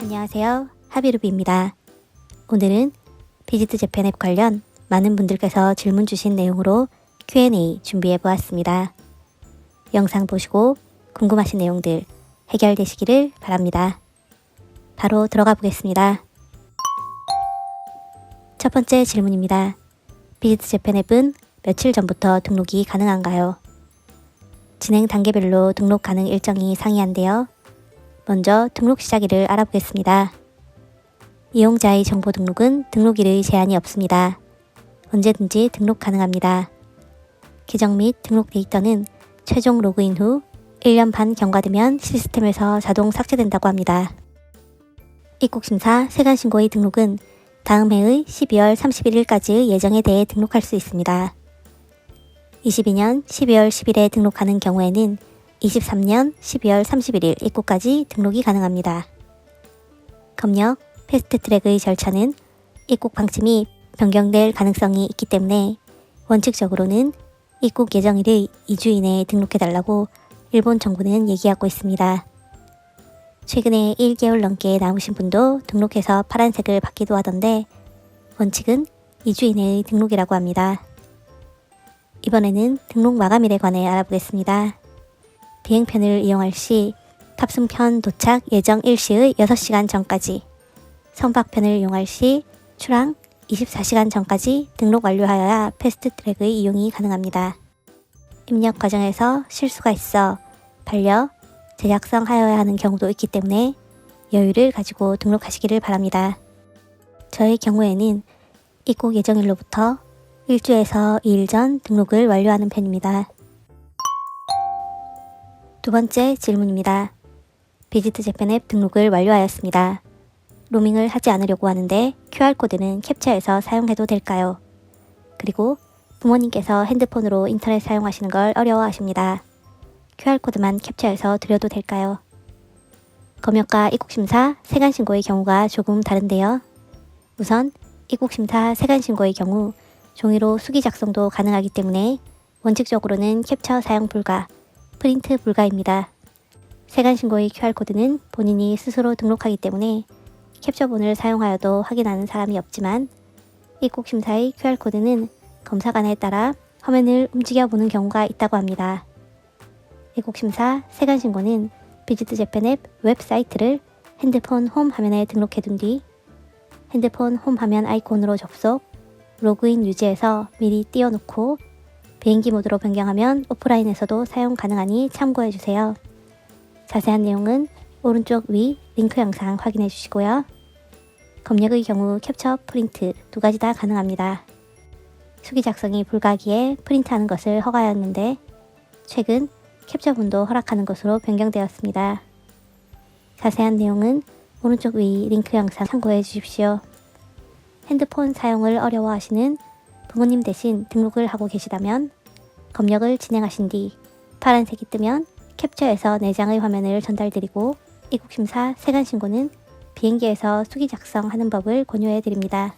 안녕하세요. 하비루비입니다. 오늘은 비지트 재팬 앱 관련 많은 분들께서 질문 주신 내용으로 Q&A 준비해 보았습니다. 영상 보시고 궁금하신 내용들 해결되시기를 바랍니다. 바로 들어가 보겠습니다. 첫 번째 질문입니다. 비지트 재팬 앱은 며칠 전부터 등록이 가능한가요? 진행 단계별로 등록 가능 일정이 상이한데요. 먼저 등록 시작일을 알아보겠습니다. 이용자의 정보 등록은 등록일의 제한이 없습니다. 언제든지 등록 가능합니다. 계정 및 등록 데이터는 최종 로그인 후 1년 반 경과되면 시스템에서 자동 삭제된다고 합니다. 입국심사 세관신고의 등록은 다음 해의 12월 31일까지의 예정에 대해 등록할 수 있습니다. 22년 12월 10일에 등록하는 경우에는 23년 12월 31일 입국까지 등록이 가능합니다. 검역, 패스트트랙의 절차는 입국 방침이 변경될 가능성이 있기 때문에 원칙적으로는 입국 예정일의 2주 이내에 등록해달라고 일본 정부는 얘기하고 있습니다. 최근에 1개월 넘게 남으신 분도 등록해서 파란색을 받기도 하던데 원칙은 2주 이내의 등록이라고 합니다. 이번에는 등록 마감일에 관해 알아보겠습니다. 비행편을 이용할 시 탑승편 도착 예정 일시의 6시간 전까지, 선박편을 이용할 시 출항 24시간 전까지 등록 완료하여야 패스트 트랙의 이용이 가능합니다. 입력 과정에서 실수가 있어 반려, 제작성 하여야 하는 경우도 있기 때문에 여유를 가지고 등록하시기를 바랍니다. 저의 경우에는 입국 예정일로부터 1주에서 2일 전 등록을 완료하는 편입니다. 두 번째 질문입니다. 비지트 재팬 앱 등록을 완료하였습니다. 로밍을 하지 않으려고 하는데 QR코드는 캡처해서 사용해도 될까요? 그리고 부모님께서 핸드폰으로 인터넷 사용하시는 걸 어려워하십니다. QR코드만 캡처해서 드려도 될까요? 검역과 입국심사, 세관신고의 경우가 조금 다른데요. 우선 입국심사, 세관신고의 경우 종이로 수기 작성도 가능하기 때문에 원칙적으로는 캡처 사용 불가, 프린트 불가입니다. 세관신고의 QR코드는 본인이 스스로 등록하기 때문에 캡처본을 사용하여도 확인하는 사람이 없지만 입국심사의 QR코드는 검사관에 따라 화면을 움직여 보는 경우가 있다고 합니다. 입국심사 세관 신고는 비지트 재팬 앱 웹사이트를 핸드폰 홈 화면에 등록해 둔 뒤 핸드폰 홈 화면 아이콘으로 접속, 로그인 유지해서 미리 띄워놓고 비행기 모드로 변경하면 오프라인에서도 사용 가능하니 참고해 주세요. 자세한 내용은 오른쪽 위 링크 영상 확인해 주시고요. 검역의 경우 캡처, 프린트 두 가지 다 가능합니다. 수기 작성이 불가하기에 프린트하는 것을 허가하였는데 최근 캡처본도 허락하는 것으로 변경되었습니다. 자세한 내용은 오른쪽 위 링크 영상 참고해 주십시오. 핸드폰 사용을 어려워하시는 부모님 대신 등록을 하고 계시다면 검역을 진행하신 뒤 파란색이 뜨면 캡처해서 내장의 화면을 전달드리고 입국심사 세관 신고는 비행기에서 수기 작성하는 법을 권유해 드립니다.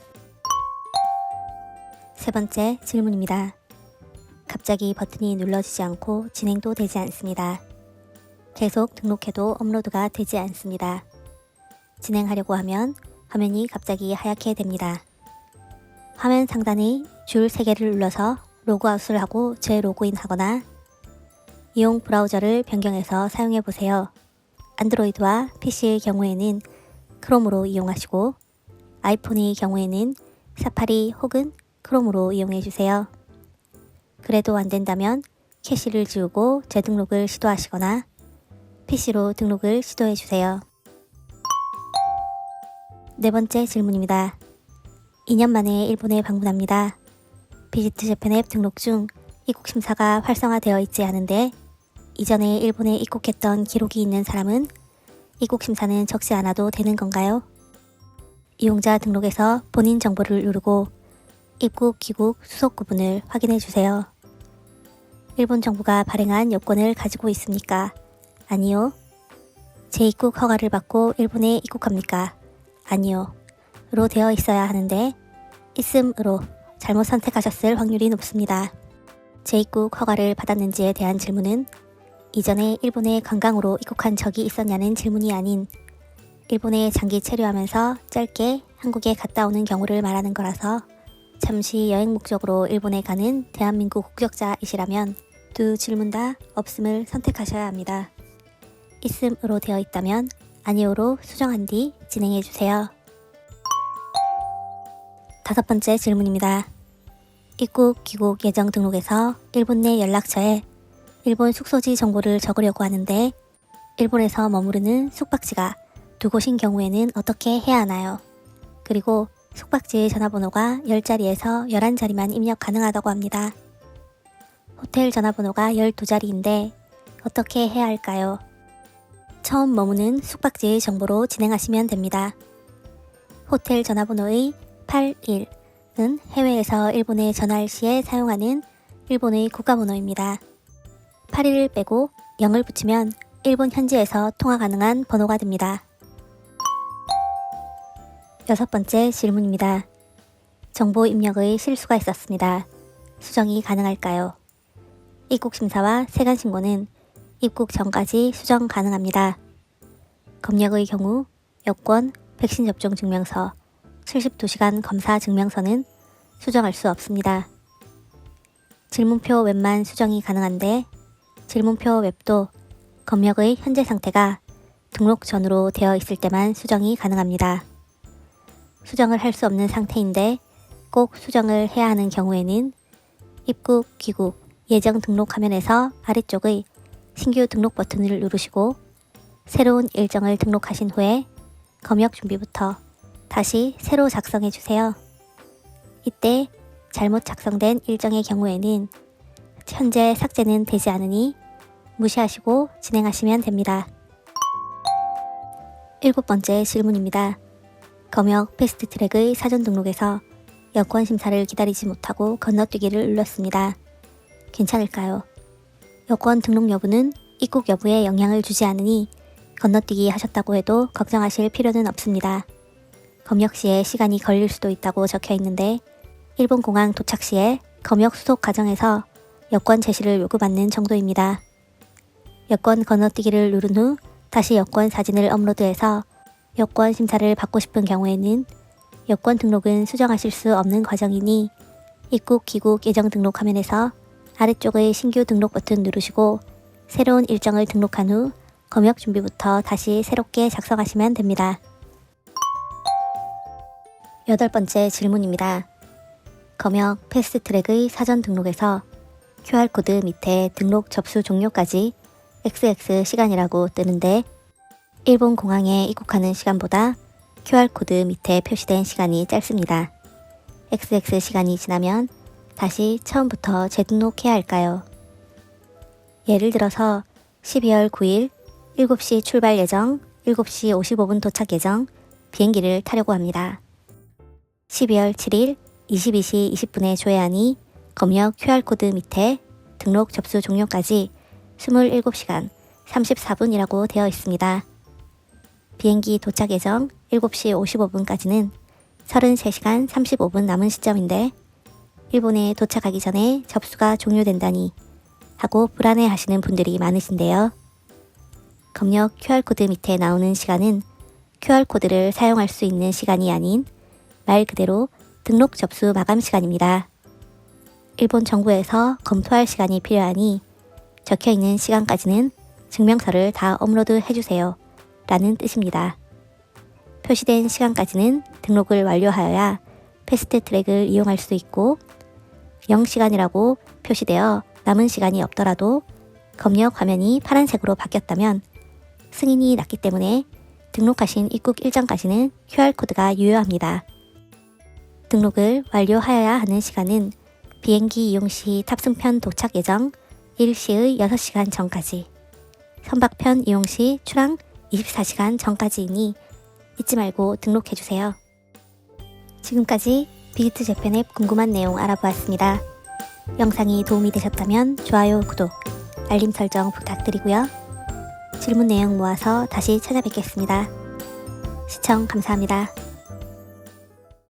세 번째 질문입니다. 갑자기 버튼이 눌러지지 않고 진행도 되지 않습니다. 계속 등록해도 업로드가 되지 않습니다. 진행하려고 하면 화면이 갑자기 하얗게 됩니다. 화면 상단의 줄 3개를 눌러서 로그아웃을 하고 재로그인 하거나 이용 브라우저를 변경해서 사용해 보세요. 안드로이드와 PC의 경우에는 크롬으로 이용하시고 아이폰의 경우에는 사파리 혹은 크롬으로 이용해 주세요. 그래도 안 된다면 캐시를 지우고 재등록을 시도하시거나 PC로 등록을 시도해 주세요. 네 번째 질문입니다. 2년 만에 일본에 방문합니다. 비지트 재팬 앱 등록 중 입국 심사가 활성화되어 있지 않은데 이전에 일본에 입국했던 기록이 있는 사람은 입국 심사는 적지 않아도 되는 건가요? 이용자 등록에서 본인 정보를 누르고 입국, 귀국, 수속 구분을 확인해 주세요. 일본 정부가 발행한 여권을 가지고 있습니까? 아니요. 재입국 허가를 받고 일본에 입국합니까? 아니요. 로 되어 있어야 하는데 있음으로 잘못 선택하셨을 확률이 높습니다. 재입국 허가를 받았는지에 대한 질문은 이전에 일본에 관광으로 입국한 적이 있었냐는 질문이 아닌 일본에 장기 체류하면서 짧게 한국에 갔다 오는 경우를 말하는 거라서 잠시 여행 목적으로 일본에 가는 대한민국 국적자이시라면 두 질문 다 없음을 선택하셔야 합니다. 있음으로 되어 있다면 아니오로 수정한 뒤 진행해 주세요. 다섯 번째 질문입니다. 입국 귀국 예정 등록에서 일본 내 연락처에 일본 숙소지 정보를 적으려고 하는데 일본에서 머무르는 숙박지가 두 곳인 경우에는 어떻게 해야 하나요? 그리고 숙박지의 전화번호가 10자리에서 11자리만 입력 가능하다고 합니다. 호텔 전화번호가 12자리인데 어떻게 해야 할까요? 처음 머무는 숙박지의 정보로 진행하시면 됩니다. 호텔 전화번호의 81은 해외에서 일본에 전화할 시에 사용하는 일본의 국가번호입니다. 81을 빼고 0을 붙이면 일본 현지에서 통화 가능한 번호가 됩니다. 여섯 번째 질문입니다. 정보 입력의 실수가 있었습니다. 수정이 가능할까요? 입국 심사와 세관 신고는 입국 전까지 수정 가능합니다. 검역의 경우 여권, 백신 접종 증명서, 72시간 검사 증명서는 수정할 수 없습니다. 질문표 웹만 수정이 가능한데 질문표 웹도 검역의 현재 상태가 등록 전으로 되어 있을 때만 수정이 가능합니다. 수정을 할 수 없는 상태인데 꼭 수정을 해야 하는 경우에는 입국, 귀국, 예정 등록 화면에서 아래쪽의 신규 등록 버튼을 누르시고 새로운 일정을 등록하신 후에 검역 준비부터 다시 새로 작성해 주세요. 이때 잘못 작성된 일정의 경우에는 현재 삭제는 되지 않으니 무시하시고 진행하시면 됩니다. 일곱 번째 질문입니다. 검역 패스트 트랙의 사전 등록에서 여권 심사를 기다리지 못하고 건너뛰기를 눌렀습니다. 괜찮을까요? 여권 등록 여부는 입국 여부에 영향을 주지 않으니 건너뛰기 하셨다고 해도 걱정하실 필요는 없습니다. 검역 시에 시간이 걸릴 수도 있다고 적혀 있는데 일본 공항 도착 시에 검역 수속 과정에서 여권 제시를 요구받는 정도입니다. 여권 건너뛰기를 누른 후 다시 여권 사진을 업로드해서 여권 심사를 받고 싶은 경우에는 여권 등록은 수정하실 수 없는 과정이니 입국 귀국 예정 등록 화면에서 아래쪽의 신규 등록 버튼 누르시고 새로운 일정을 등록한 후 검역 준비부터 다시 새롭게 작성하시면 됩니다. 여덟 번째 질문입니다. 검역 패스트 트랙의 사전 등록에서 QR코드 밑에 등록 접수 종료까지 XX 시간이라고 뜨는데 일본 공항에 입국하는 시간보다 QR코드 밑에 표시된 시간이 짧습니다. XX 시간이 지나면 다시 처음부터 재등록해야 할까요? 예를 들어서 12월 9일 7시 출발 예정, 7시 55분 도착 예정 비행기를 타려고 합니다. 12월 7일 22시 20분에 조회하니 검역 QR코드 밑에 등록 접수 종료까지 27시간 34분이라고 되어 있습니다. 비행기 도착 예정 7시 55분까지는 33시간 35분 남은 시점인데 일본에 도착하기 전에 접수가 종료된다니 하고 불안해 하시는 분들이 많으신데요. 검역 QR코드 밑에 나오는 시간은 QR코드를 사용할 수 있는 시간이 아닌 말 그대로 등록 접수 마감 시간입니다. 일본 정부에서 검토할 시간이 필요하니 적혀 있는 시간까지는 증명서를 다 업로드 해주세요. 라는 뜻입니다. 표시된 시간까지는 등록을 완료하여야 패스트 트랙을 이용할 수 있고 0시간이라고 표시되어 남은 시간이 없더라도 검역 화면이 파란색으로 바뀌었다면 승인이 났기 때문에 등록하신 입국 일정까지는 QR코드가 유효합니다. 등록을 완료하여야 하는 시간은 비행기 이용 시 탑승편 도착 예정 1시의 6시간 전까지, 선박편 이용 시 출항 24시간 전까지이니 잊지 말고 등록해주세요. 지금까지 비지트 재팬 앱 궁금한 내용 알아보았습니다. 영상이 도움이 되셨다면 좋아요, 구독, 알림 설정 부탁드리고요. 질문 내용 모아서 다시 찾아뵙겠습니다. 시청 감사합니다.